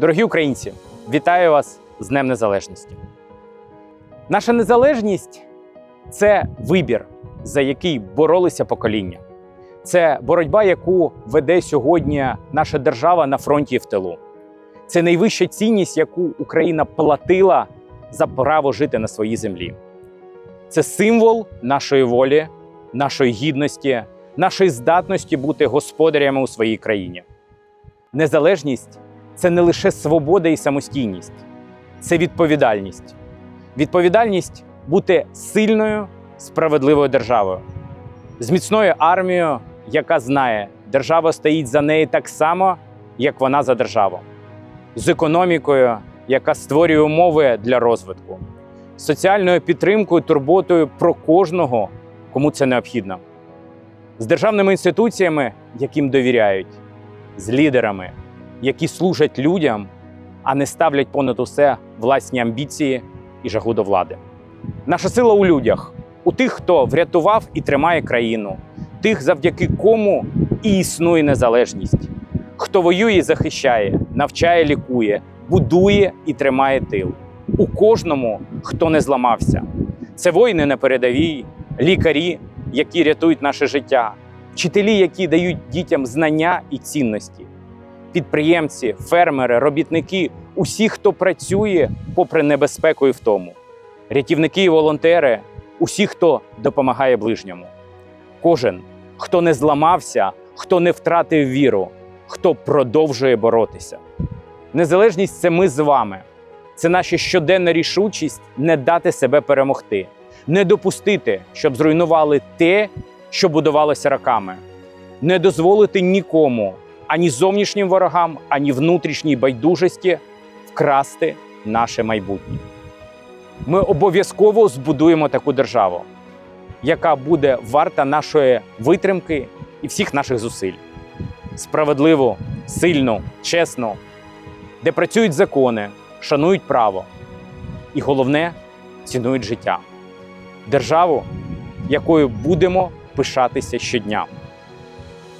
Дорогі українці, вітаю вас з Днем Незалежності. Наша незалежність це вибір, за який боролися покоління. Це боротьба, яку веде сьогодні наша держава на фронті і в тилу. Це найвища цінність, яку Україна платила за право жити на своїй землі. Це символ нашої волі, нашої гідності, нашої здатності бути господарями у своїй країні. Незалежність це не лише свобода і самостійність, це відповідальність. Відповідальність бути сильною, справедливою державою, з міцною армією, яка знає, держава стоїть за неї так само, як вона за державу, з економікою, яка створює умови для розвитку, соціальною підтримкою, турботою про кожного, кому це необхідно, з державними інституціями, яким довіряють, з лідерами, які служать людям, а не ставлять понад усе власні амбіції і жагу до влади. Наша сила у людях, у тих, хто врятував і тримає країну, тих, завдяки кому і існує незалежність, хто воює і захищає, навчає, лікує, будує і тримає тил. У кожному, хто не зламався. Це воїни на передовій, лікарі, які рятують наше життя, вчителі, які дають дітям знання і цінності, підприємці, фермери, робітники, усі, хто працює попри небезпеку і втому, рятівники і волонтери, усі, хто допомагає ближньому. Кожен, хто не зламався, хто не втратив віру, хто продовжує боротися. Незалежність це ми з вами. Це наша щоденна рішучість не дати себе перемогти, не допустити, щоб зруйнували те, що будувалося роками, не дозволити нікому, ані зовнішнім ворогам, ані внутрішній байдужості вкрасти наше майбутнє. Ми обов'язково збудуємо таку державу, яка буде варта нашої витримки і всіх наших зусиль. Справедливу, сильну, чесну, де працюють закони, шанують право і головне цінують життя. Державу, якою будемо пишатися щодня.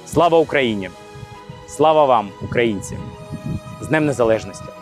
Слава Україні! Слава вам, українці! З Днем Незалежності!